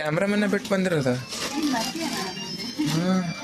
ಕ್ಯಾಮ್ರಾಮನ್ನ ಬಿಟ್ಟು ಬಂದಿರೋದ ಹಾಂ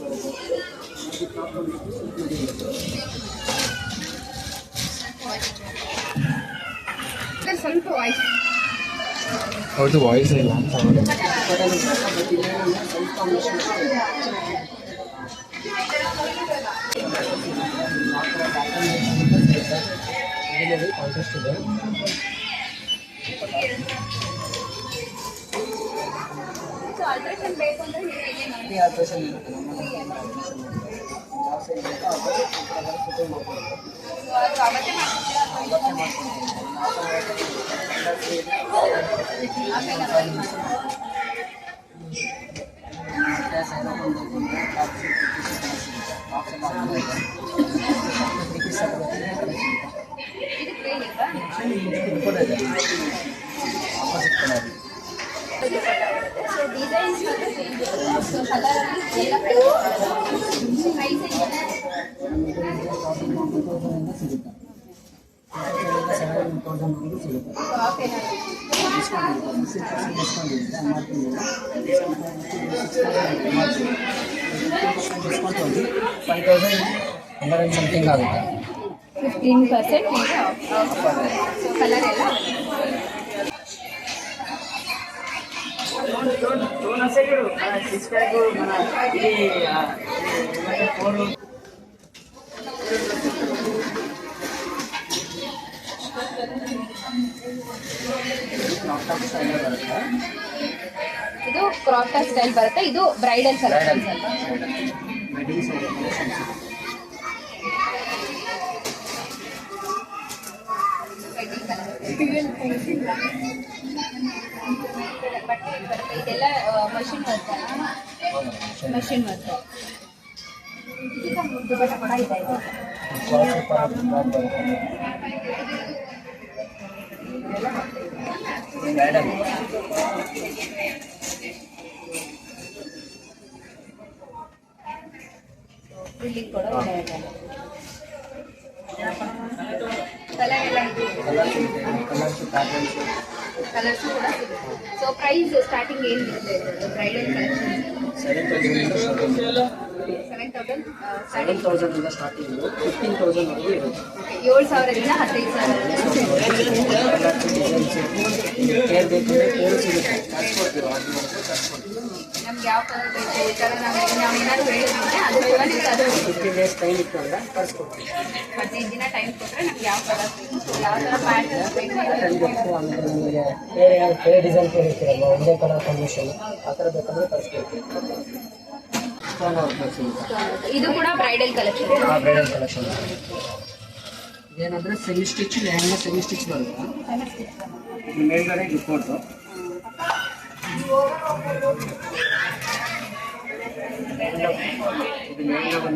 ಸ್ವಲ್ಪ ವಾಯ್ಸ್ ವಾಯ್ಸ್ ಇಲ್ಲ ಅಂತ ಕಾಂಟೆಸ್ಟ್ ಇದೆ ಆಲ್ಟ್ರೇಷನ್ ಬೇಕು సో డిజైన్స్ కలర్ అనేది सकते हैं समथिंग आಗುತ್ತೆ ಫಿಫ್ಟೀನ್ ಪರ್ಸೆಂಟ್ ಕಲರ್ ಎಲ್ಲ ಟೋನ್ ಟೋನ್ ಅಸೆಗಳು ಸಿಕ್ಸ್ ಪ್ಯಾಕು ಫೋರ್ ಇದು ಕ್ರಾಪ್ ಸ್ಟೈಲ್ ಬರುತ್ತೆ ಇದು bridal selection machine machine work building కూడా ఉండేదాన్ని కలర్స్ కూడా సో ప్రైస్ స్టార్టింగ్ ఏం లేదు bridal colour seven thousand starting fifteen thousand ಏಳು ಸಾವಿರದಿಂದ ಹದಿನೈದು ಸಾವಿರ ಯಾವ ಈ ಥರ ನಾವು ನಾವು ಏನಾದ್ರು ಹೇಳಿದ್ರೆ ನೀವು ಡೇಸ್ ಇತ್ತು ದಿನ ಟೈಮ್ ಕೊಟ್ಟರೆ ನಮ್ಗೆ ಯಾವ ಯಾವ ಥರ ಬೇಕು ನಿಮಗೆ ಬೇರೆ ಬೇರೆ ಡಿಸೈನ್ ಕಲರ್ ಆ ಥರ ಬೇಕಂದ್ರೆ ಕಳಿಸ್ಕೊಡ್ತೀವಿ ಇದು ಕೂಡ ಬ್ರೈಡಲ್ ಕಲೆಕ್ಷನ್ ಬ್ರೈಡಲ್ ಕಲೆಕ್ಷನ್ ಏನಂದರೆ semi stitch lehenga semi stitch ಬರುತ್ತೆ ಮೇಲ್ಗಡೆ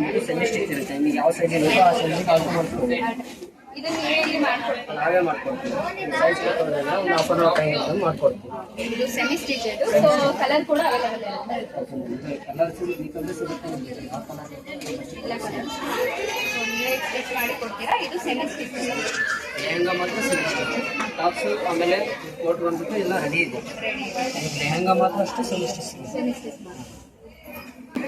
ಇದು ಸೆಮಿ ಇರುತ್ತೆ ನಿಮಗೆ ಯಾವ ಸೈಜ್ ಇರುತ್ತೋ ಆ ನಾವೇ ಸೈಜ್ ಮಾತ್ರ ಆಮೇಲೆ ಕೋಟ್ ಬಂದ್ಬಿಟ್ಟು ಎಲ್ಲ ರೆಡಿ ಇದೆ ಮಾತ್ರ ಅಷ್ಟು ಸೆಮಿ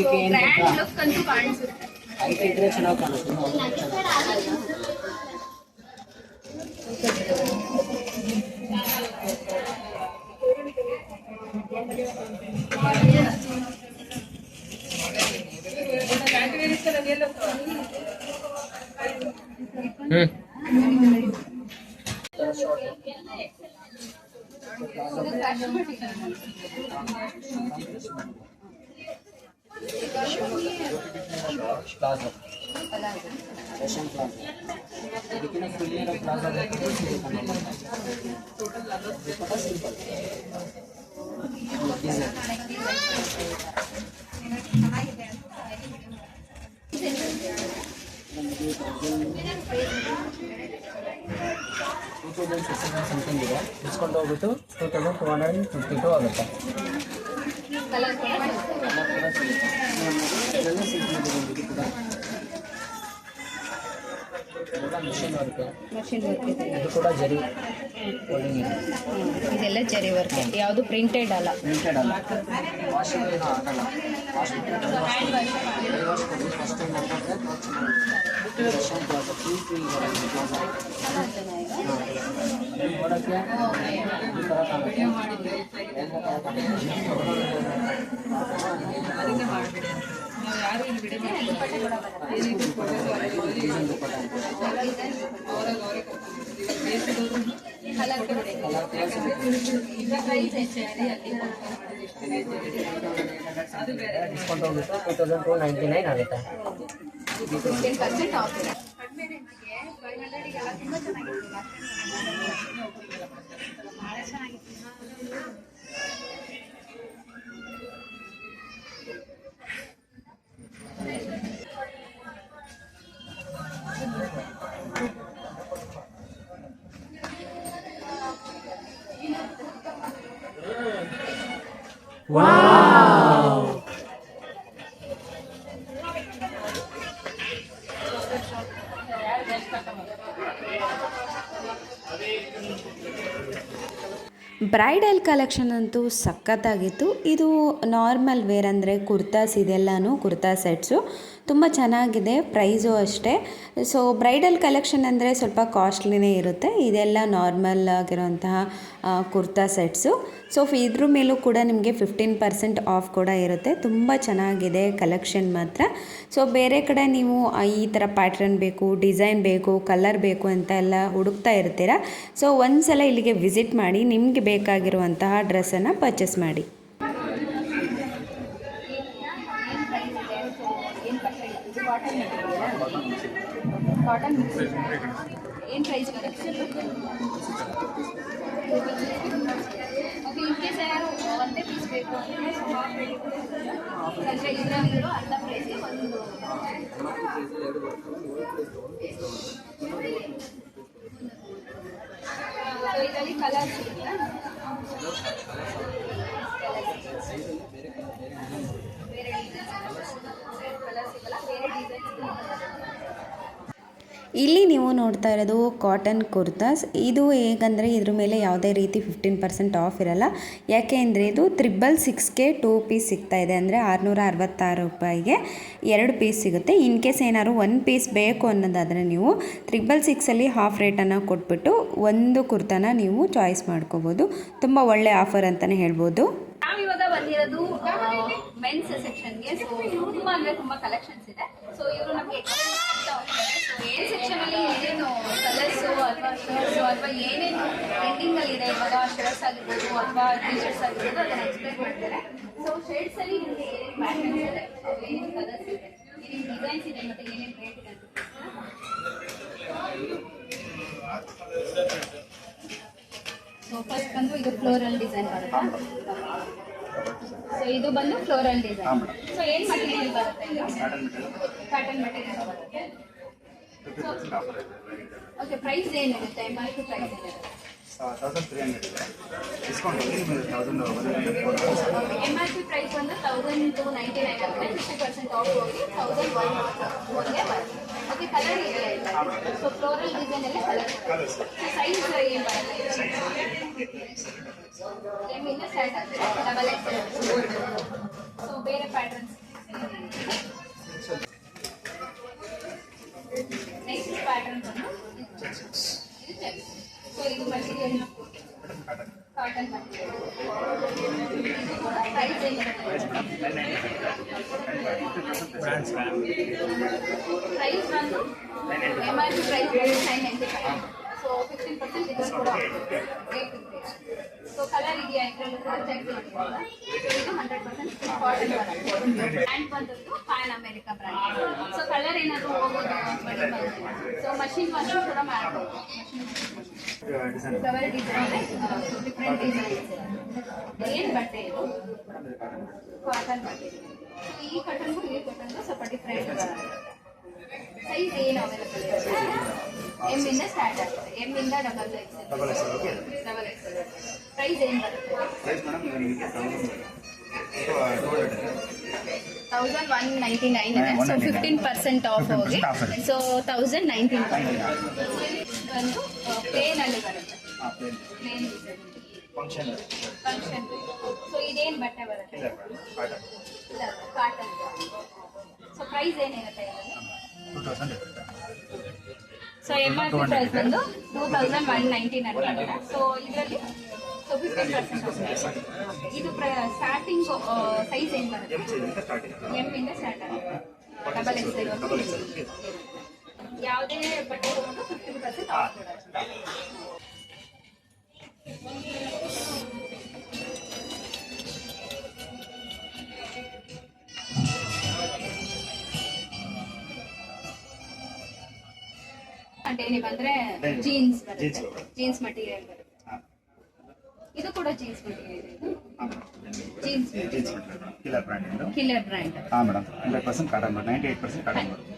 ಇದಕ್ಕೆ ಏನು ಲುಕ್ ಕಾಣಿಸುತ್ತೆ ಅದಕ್ಕೆ ಇದ್ರೆ ಚೆನ್ನಾಗಿ ಕಾಣುತ್ತೆ ಹ್ಮ್ ಆಗ ಆಲಂಜಿ ಆಶಂ ಪ್ಲಾನ್ ಇಂದ ಇದು ಕನಸ್ ಫ್ಲಿಯರ್ ಆ ಪ್ರಾಮಿಸ್ ಇಂದ ಟೋಟಲ್ ಲಾಗಸ್ಟ್ ಎಷ್ಟು ಗೊತ್ತಾ ಸಿಂಪಲ್ ಬಾಕಿ ಈ ಬಕಿಜಿಟ್ ಆನಾದಿ ಇರುತ್ತೆ ಏನಿದೆ ಸಹಾಯ ಇದೆ ಅಂತ ಆಯ್ಲಿ ಟೋಟಲ್ ಚೇಂಜ್ ಆಗುತ್ತೆ ಇಸ್ಕೊಂಡ ಹೋಗಿಟ ಟೋಟಲ್ 152 ಆಗುತ್ತೆ कलर ಮಷಿನ್ ವರ್ಕ್ ಕೂಡ ಜರಿ ಇದೆಲ್ಲ ಜರಿ ವರ್ಕ್ ಯಾವುದು ಪ್ರಿಂಟೆಡ್ ಅಲ್ಲ ಪ್ರಿಂಟೆಡ್ ಅಲ್ಲ ಡಿಸ್ಕೌಂಟ್ ಹೋಗುತ್ತೆ ತೌಸಂಡ್ ಟೂ ನೈಂಟಿ ನೈನ್ ಆಗುತ್ತೆ ಚೆನ್ನಾಗಿತ್ತು ಬ್ರೈಡಲ್ ಕಲೆಕ್ಷನ್ ಅಂತೂ ಸಖತ್ತಾಗಿತ್ತು ಇದು ನಾರ್ಮಲ್ ವೇರ್ ಅಂದರೆ ಕುರ್ತಾಸ್ ಇದೆಲ್ಲನೂ ಕುರ್ತಾ ಸೆಟ್ಸು ತುಂಬ ಚೆನ್ನಾಗಿದೆ ಪ್ರೈಸು ಅಷ್ಟೇ ಸೊ ಬ್ರೈಡಲ್ ಕಲೆಕ್ಷನ್ ಅಂದರೆ ಸ್ವಲ್ಪ ಕಾಸ್ಟ್ಲಿನೇ ಇರುತ್ತೆ ಇದೆಲ್ಲ ನಾರ್ಮಲ್ ಆಗಿರುವಂತಹ ಕುರ್ತಾ ಸೆಟ್ಸು ಸೊ ಇದ್ರ ಮೇಲೂ ಕೂಡ ನಿಮಗೆ ಫಿಫ್ಟೀನ್ ಪರ್ಸೆಂಟ್ ಆಫ್ ಕೂಡ ಇರುತ್ತೆ ತುಂಬ ಚೆನ್ನಾಗಿದೆ ಕಲೆಕ್ಷನ್ ಮಾತ್ರ ಸೊ ಬೇರೆ ಕಡೆ ನೀವು ಈ ಥರ ಪ್ಯಾಟ್ರನ್ ಬೇಕು ಡಿಸೈನ್ ಬೇಕು ಕಲರ್ ಬೇಕು ಅಂತ ಎಲ್ಲ ಹುಡುಕ್ತಾ ಇರ್ತೀರ ಸೊ ಒಂದ್ಸಲ ಇಲ್ಲಿಗೆ ವಿಸಿಟ್ ಮಾಡಿ ನಿಮಗೆ ಬೇಕಾಗಿರುವಂತಹ ಡ್ರೆಸ್ಸನ್ನು ಪರ್ಚೇಸ್ ಮಾಡಿ కాటన్ కాటన్ ఏం ప్రైస్ ఓకే ఇంకేస్ ఏనారు ಒಂದೇ ಪೀಸ್ ಬೇಕು ಅಂದರೆ ಅಂದರೆ ಇದರಲ್ಲಿ ಅರ್ಧ ಪ್ರೈಸ್ಗೆ ಒಂದು ಇಲ್ಲಿ ನೀವು ನೋಡ್ತಾ ಇರೋದು ಕಾಟನ್ ಕುರ್ತಾಸ್ ಇದು ಹೇಗಂದರೆ ಇದ್ರ ಮೇಲೆ ಯಾವುದೇ ರೀತಿ ಫಿಫ್ಟೀನ್ ಪರ್ಸೆಂಟ್ ಆಫ್ ಇರಲ್ಲ ಯಾಕೆ ಅಂದರೆ ಇದು ತ್ರಿಬಲ್ ಸಿಕ್ಸ್ಗೆ ಟೂ ಪೀಸ್ ಸಿಗ್ತಾ ಇದೆ ಅಂದರೆ ಆರುನೂರ ಅರವತ್ತಾರು ರೂಪಾಯಿಗೆ ಎರಡು ಪೀಸ್ ಸಿಗುತ್ತೆ ಇನ್ ಕೇಸ್ ಏನಾದ್ರು ಒನ್ ಪೀಸ್ ಬೇಕು ಅನ್ನೋದಾದರೆ ನೀವು ತ್ರಿಬಲ್ ಸಿಕ್ಸಲ್ಲಿ ಹಾಫ್ ರೇಟನ್ನು ಕೊಟ್ಬಿಟ್ಟು ಒಂದು ಕುರ್ತಾನ ನೀವು ಚಾಯ್ಸ್ ಮಾಡ್ಕೋಬೋದು ತುಂಬ ಒಳ್ಳೆ ಆಫರ್ ಅಂತಲೇ ಹೇಳ್ಬೋದು ಮೆನ್ಸ್ ಸೆಕ್ಷನ್ಗೆ ಸೊ ತುಂಬ ಅಂದರೆ ತುಂಬ ಕಲೆಕ್ಷನ್ಸ್ ಇದೆ ಸೊ ಇವರು ನಮಗೆ ಸೆಕ್ಷನ್ ಅಲ್ಲಿ ಏನೇನು ಕಲರ್ಸ್ ಅಥವಾ ಅಥವಾ ಏನೇನು ಟ್ರೆಂಡಿಂಗ್ ಅಲ್ಲಿ ಇದೆ ಇವಾಗ ಶರ್ಟ್ಸ್ ಆಗಿರ್ಬೋದು ಅಥವಾ ಟಿ ಶರ್ಟ್ಸ್ ಅದನ್ನ ಮಾಡ್ತಾರೆ ಸೊ ಅಲ್ಲಿ ಡಿಸೈನ್ಸ್ ಇದೆ ಮತ್ತೆ ಫಸ್ಟ್ ಬಂದು ಇದು ಫ್ಲೋರಲ್ ಡಿಸೈನ್ ಇದು ಬಂದು ಫ್ಲೋರಲ್ ಡಿಸೈನ್ ಸೊ ಏನ್ ಮಟೀರಿಯಲ್ ಬರುತ್ತೆ ಬರುತ್ತೆ ಓಕೆ ಪ್ರೈಸ್ ಏನಿರುತ್ತೆ ಪ್ರೈಸ್ ಎಮ್ ಪಿ ಪ್ರೈಸ್ ಬಂದು ತೌಸಂಡ್ ಟು ನೈಂಟಿ ಆಫ್ ಹೋಗಿ ತೌಸಂಡ್ ಬರುತ್ತೆ ಓಕೆ ಕಲರ್ ಇದೆ ಇಲ್ಲ ಸೊ ಫ್ಲೋರಲ್ ಡಿಸೈನ್ ಎಲ್ಲ ಕಲರ್ ಸೈಜ್ ಸೊ ಬೇರೆ ಪ್ಯಾಟರ್ನ್ಸ್ ಪ್ರೈಸ್ ಬಂದು M R price so colour ಇದೆಯಾ ಚೆಕ್ ಪರ್ಸೆಂಟ್ ಬ್ರ್ಯಾಂಡ್ ಬಂದದ್ದು pan America brand so colour ಏನಾದರೂ ಹೋಗೋದು ಸೊ ಮಷಿನ್ ವಾಷಿಂಗ್ ಕೂಡ ಮಾಡ್ಬೋದು design flower design different designs ಏನು ಬಟ್ಟೆ ಇದು ಕಾಟನ್ ಬಟ್ಟೆ ಈ ಕಟನ್ಗೂ ಈ ಕಟನ್ಗೂ ಸ್ವಲ್ಪ ಡಿಫ್ರೆಂಟ್ ಸೈಜ್ ಏನು ಅವೈಲಬಲ್ ಇದೆ ಎಮ್ ಇಂದ ಸ್ಟಾರ್ಟ್ ಆಗ್ತದೆ ಎಮ್ ಇಂದ double X double X okay double X price ಏನು ಬರುತ್ತೆ ಪ್ರೈಸ್ ಮೇಡಮ್ ನಿಮಗೆ ತೌಸಂಡ್ ಒನ್ ನೈಂಟಿ ನೈನ್ ಇದೆ ಸೊ ಫಿಫ್ಟೀನ್ ಪರ್ಸೆಂಟ್ ಆಫ್ ಹೋಗಿ ಸೊ ತೌಸಂಡ್ ನೈನ್ಟೀನ್ ಬಂದು ಪ್ಲೇನ್ ಅಲ್ಲಿ ಬರುತ್ತೆ ಫಂಕ್ಷನ್ ಸೊ ಇದೇನು ಬಟ್ಟೆ ಬರುತ್ತೆ ಸೊ ಪ್ರೈಸ್ ಏನಿರುತ್ತೆ so M R P price ಬಂದು ಟೂ ತೌಸಂಡ್ ಒನ್ ನೈನ್ಟೀನ್ ಅಂತ ಸೊ ಇದರಲ್ಲಿ ಸೊ ಫಿಫ್ಟಿ ಪರ್ಸೆಂಟ್ ಇದು ಸ್ಟಾರ್ಟಿಂಗ್ ಸೈಜ್ ಏನು ಬರುತ್ತೆ ಎಮ್ ಇಂದ ಸ್ಟಾರ್ಟ್ ಆಗುತ್ತೆ ಡಬಲ್ ಎಕ್ಸ್ ಯಾವುದೇ ಬಟ್ಟೆ ತಗೊಂಡು అంటే ని మొందరే జీన్స్ జీన్స్ మెటీరియల్ ఇది కూడా జీన్స్ మెటీరియల్ ఇది jeans killer brand killer brand ఆ మేడం 90% కడ 98% కడ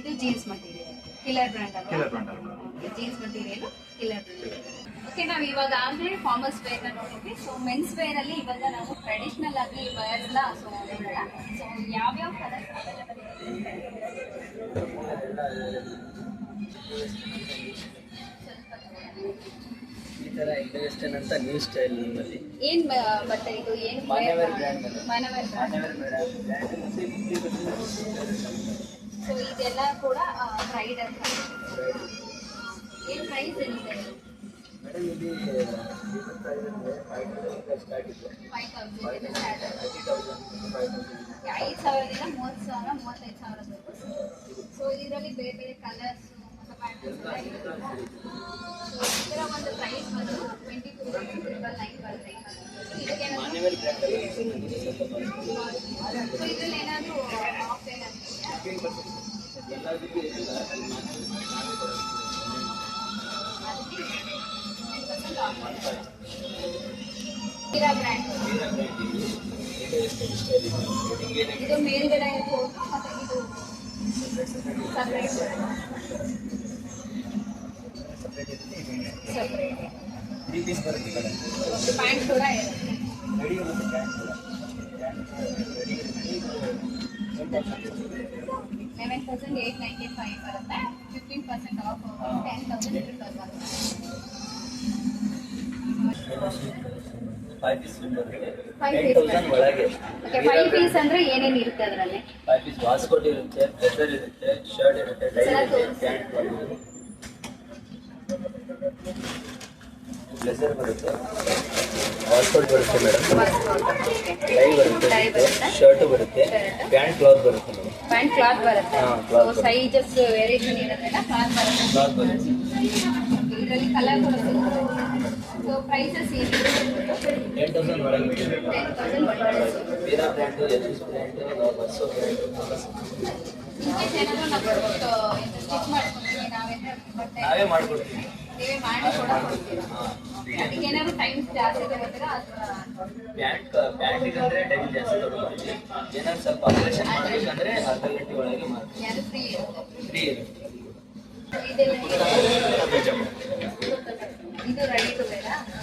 ಇದು jeans material killer brand jeans material killer brand okay ನಾವು ಇವಾಗ ಆಲ್ರೆಡಿ ಫಾರ್ಮಲ್ಸ್ ವೇರ್ ನೋಡಿದ್ವಿ ಸೊ ಮೆನ್ಸ್ ವೇರ್ ಅಲ್ಲಿ ಇವಾಗ ನಾವು ಟ್ರೆಡಿಷನಲ್ ಆಗಿ ವೇರ್ ಎಲ್ಲ ಸೊ ಸೊ ಯಾವ್ಯಾವ ಕಲರ್ ಇದು ಏನು Manyavar brand Manyavar brand so ಇದೆಲ್ಲ ಕೂಡ ಫ್ರೈಡ್ ಅಂತ ಏನು ಪ್ರೈಸ್ ಏನಿದೆ ಐದು ಸಾವಿರದಿಂದ ಮೂವತ್ತು ಸಾವಿರ ಮೂವತ್ತೈದು ಸಾವಿರ ಸೊ ಇದರಲ್ಲಿ ಬೇರೆ ಬೇರೆ ಕಲರ್ಸ್ ಸೊ ಈ ಥರ ಒಂದು ಪ್ರೈಸ್ ಬಂದು ಟ್ವೆಂಟಿ ಟೂ ತ್ರಿಬಲ್ ನೈನ್ ಬರುತ್ತೆ ಇದಕ್ಕೆ ಸೊ ಇದರಲ್ಲಿ ಏನಾದರೂ ಆಫ್ ಏನಾದರೂ ಎಲ್ಲದಕ್ಕೂ ಏನಿಲ್ಲ ಅಲ್ಲಿ ಮಾನ್ಯವೇರ್ ಹೀರಾ ಬ್ರ್ಯಾಂಡ್ ಬೇರೆ ಬ್ರ್ಯಾಂಡ್ ಇಲ್ಲಿ ಇಂಡೋ ವೆಸ್ಟರ್ನ್ ಸ್ಟೈಲ್ ಇದೆ ನಿಮಗೆ ಏನಾಗಿದೆ ಇದು ಮೇಲ್ಗಡೆ ಕೋಟ್ ಮತ್ತು ಇದು ಸಪ್ರೇಟ್ ಸಪ್ರೇಟ್ ಇರುತ್ತೆ ಇದು ಸಪ್ರೇಟ್ ತ್ರೀ ಪೀಸ್ ಬರುತ್ತೆ ಕಡೆ ಪ್ಯಾಂಟ್ ಕೂಡ ಇರುತ್ತೆ ರೆಡಿ ಮತ್ತು pant ready eleven thousand ninety five 10,000, fifteen percent off ten thousand eight thousand ಒಳಗೆ ಪೀಸ್ ಅಂದ್ರೆ ಏನೇನು ಇರುತ್ತೆ ಅದರಲ್ಲಿ ಫೈವ್ ಪೀಸ್ ವಾಸ್ಕೋಟ್ ಇರುತ್ತೆ ಇರುತ್ತೆ ಶರ್ಟ್ ಇರುತ್ತೆ ಬರುತ್ತೆ ಆಲ್ ಬರುತ್ತೆ ಮೇಡಮ್ ಟೈ ಬರುತ್ತೆ ಶರ್ಟ್ ಬರುತ್ತೆ ಪ್ಯಾಂಟ್ ಕ್ಲಾತ್ ಬರುತ್ತೆ ಮೇಡಮ್ ಪ್ಯಾಂಟ್ ಕ್ಲಾತ್ ಬರುತ್ತೆ ಸೊ ಸೈಜಸ್ ಬರುತ್ತೆ ನಾವೇ ಮಾಡ್ಕೊಡ್ತೀವಿ ಪ್ಯಾಂಟ್ ಪ್ಯಾಂಟಿಗೆ ಅಂದ್ರೆ ಟೈಮ್ ಜಾಸ್ತಿ ಸ್ವಲ್ಪ ಮಾಡ್ಬೇಕಂದ್ರೆ ಅರ್ಧ ಗಂಟೆ ಒಳಗೆ free ready brand brand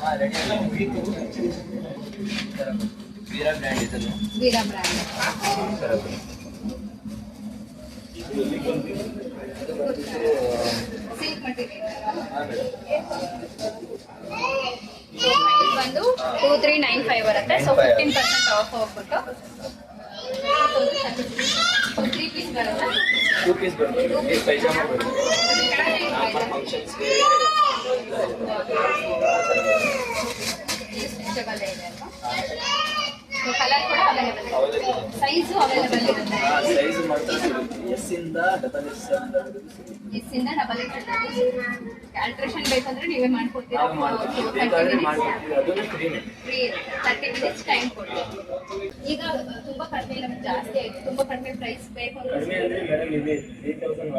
silk material ಬಂದು ಟೂ ತ್ರೀ ನೈನ್ ಫೈವ್ ಬರುತ್ತೆ ಸೊ ಫಿಫ್ಟೀನ್ ಪರ್ಸೆಂಟ್ ಆಫ್ ಹೋಗ್ಬಿಟ್ಟು ತ್ರೀ ಪೀಸ್ ಬರುತ್ತೆ ಟೂ ಪೀಸ್ ಬರುತ್ತೆ ಪೈಜಾಮ ಬರುತ್ತೆ ಫಂಕ್ಷನ್ಸ್ಗೆ ಇದೆ ಅಲ್ವಾ ಕಲರ್ ಕೂಡ ಸೈಜು ಅವೈಲೇಬಲ್ ಇರುತ್ತೆ ಸೈಜ್ ಮಾಡ್ತಾ ಎಸ್ ಇಂದ double S S double X ಬೇಕಂದ್ರೆ ನೀವೇ ಮಾಡ್ಕೊಡ್ತೀರಾ ತರ್ಟಿ ಈಗ ತುಂಬಾ ಕಡಿಮೆ ನಮ್ಗೆ ಜಾಸ್ತಿ ಆಯ್ತು ತುಂಬಾ ಕಡಿಮೆ ಪ್ರೈಸ್ ಬೇಕು ತ್ರೀ ತೌಸಂಡ್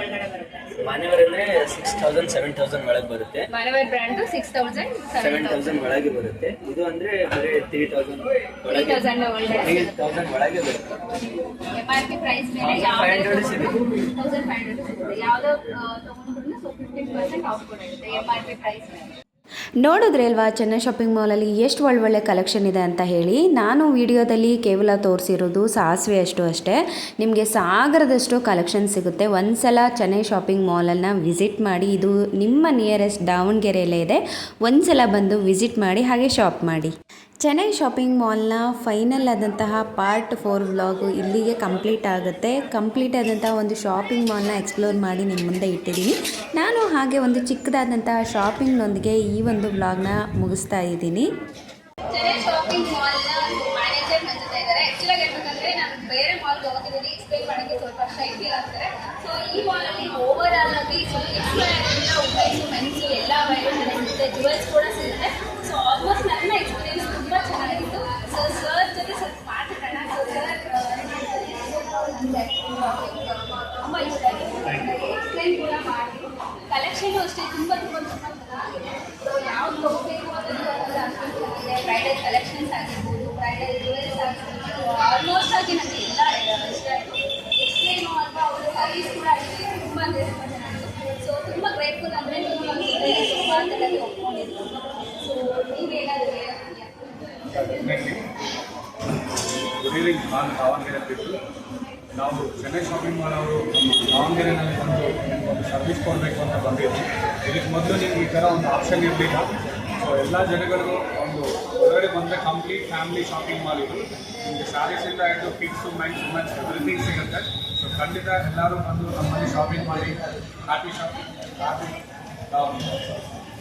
ಒಳಗಡೆ ಬರುತ್ತೆ ಸಿಕ್ಸ್ ತೌಸಂಡ್ ಸೆವೆನ್ ತೌಸಂಡ್ ಒಳಗೆ ಬರುತ್ತೆ Manyavar brand six thousand seven thousand ಒಳಗೆ ಬರುತ್ತೆ ಇದು ಅಂದ್ರೆ ಬರೀ ತ್ರೀ ತೌಸಂಡ್ ತ್ರೀ ತೌಸಂಡ್ ಒಳಗೆ ತೌಸಂಡ್ ಒಳಗೆ ಬರುತ್ತೆ ಪ್ರೈಸ್ ತೌಸಂಡ್ ಆಫ್ ಪ್ರೈಸ್ ನೋಡಿದ್ರೆ ಅಲ್ವಾ ಚೆನ್ನೈ ಶಾಪಿಂಗ್ ಮಾಲಲ್ಲಿ ಎಷ್ಟು ಒಳ್ಳೊಳ್ಳೆ ಕಲೆಕ್ಷನ್ ಇದೆ ಅಂತ ಹೇಳಿ ನಾನು ವಿಡಿಯೋದಲ್ಲಿ ಕೇವಲ ತೋರಿಸಿರೋದು ಸಾಸಿವೆ ಅಷ್ಟು ಅಷ್ಟೇ ನಿಮಗೆ ಸಾಗರದಷ್ಟು ಕಲೆಕ್ಷನ್ ಸಿಗುತ್ತೆ ಒಂದು ಸಲ ಚೆನ್ನೈ ಶಾಪಿಂಗ್ ಮಾಲನ್ನು ವಿಸಿಟ್ ಮಾಡಿ ಇದು ನಿಮ್ಮ ನಿಯರೆಸ್ಟ್ ದಾವಣಗೆರೆಯಲ್ಲೇ ಇದೆ ಒಂದು ಸಲ ಬಂದು ವಿಸಿಟ್ ಮಾಡಿ ಹಾಗೆ ಶಾಪ್ ಮಾಡಿ ಚೆನ್ನೈ ಶಾಪಿಂಗ್ ಮಾಲ್ನ ಫೈನಲ್ ಆದಂತಹ ಪಾರ್ಟ್ ಫೋರ್ ವ್ಲಾಗು ಇಲ್ಲಿಗೆ ಕಂಪ್ಲೀಟ್ ಆಗುತ್ತೆ ಕಂಪ್ಲೀಟ್ ಆದಂತಹ ಒಂದು ಶಾಪಿಂಗ್ ಮಾಲ್ನ ಎಕ್ಸ್ಪ್ಲೋರ್ ಮಾಡಿ ನಿಮ್ಮ ಮುಂದೆ ಇಟ್ಟಿದ್ದೀನಿ ನಾನು ಹಾಗೆ ಒಂದು ಚಿಕ್ಕದಾದಂತಹ ಶಾಪಿಂಗ್ನೊಂದಿಗೆ ಈ ಒಂದು ವ್ಲಾಗ್ನ ಮುಗಿಸ್ತಾ ಇದ್ದೀನಿ ಬೇರೆ ಹೋಗಿದ್ದೀನಿ ಸ್ವಲ್ಪ ಶೈಲಿ ಆಗ್ತಾರೆ ಸೊ ಈ ಮಾಲಲ್ಲಿ ಓವರ್ ಗುಡ್ ಈವ್ನಿಂಗ್ ನಾನು ದಾವಣಗೆರೆ ಬಿಟ್ಟು ನಾವು ಚೆನ್ನೈ ಶಾಪಿಂಗ್ ಮಾಲ್ ಅವರು ದಾವಣಗೆರೆನಲ್ಲಿ ಬಂದು ಸರ್ವಿಸ್ ಕೊಡಬೇಕು ಅಂತ ಬಂದಿದ್ವಿ ಇದಕ್ಕೆ ಮೊದಲು ನಿಮ್ಗೆ ಈ ಥರ ಒಂದು ಆಪ್ಷನ್ ಇರಲಿಲ್ಲ ಸೊ ಎಲ್ಲ ಜನಗಳಿಗೂ ಒಂದು ಹೊರಗಡೆ ಬಂದರೆ ಕಂಪ್ಲೀಟ್ ಫ್ಯಾಮಿಲಿ ಶಾಪಿಂಗ್ ಮಾಲ್ ಇದು ನಿಮಗೆ ಸ್ಯಾರೀಸಿಂದ ಹಿಡಿದು ಕಿಡ್ಸು ಮೆನ್ಸ್ ವುಮೆನ್ಸ್ ಎವ್ರಿಥಿಂಗ್ ಸಿಗುತ್ತೆ ಸೊ ಖಂಡಿತ ಎಲ್ಲರೂ ಬಂದು ನಮ್ಮಲ್ಲಿ ಶಾಪಿಂಗ್ ಮಾಡಿ happy shopping happy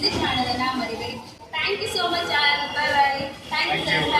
Thank you so much, Anand. Bye bye. Thank you.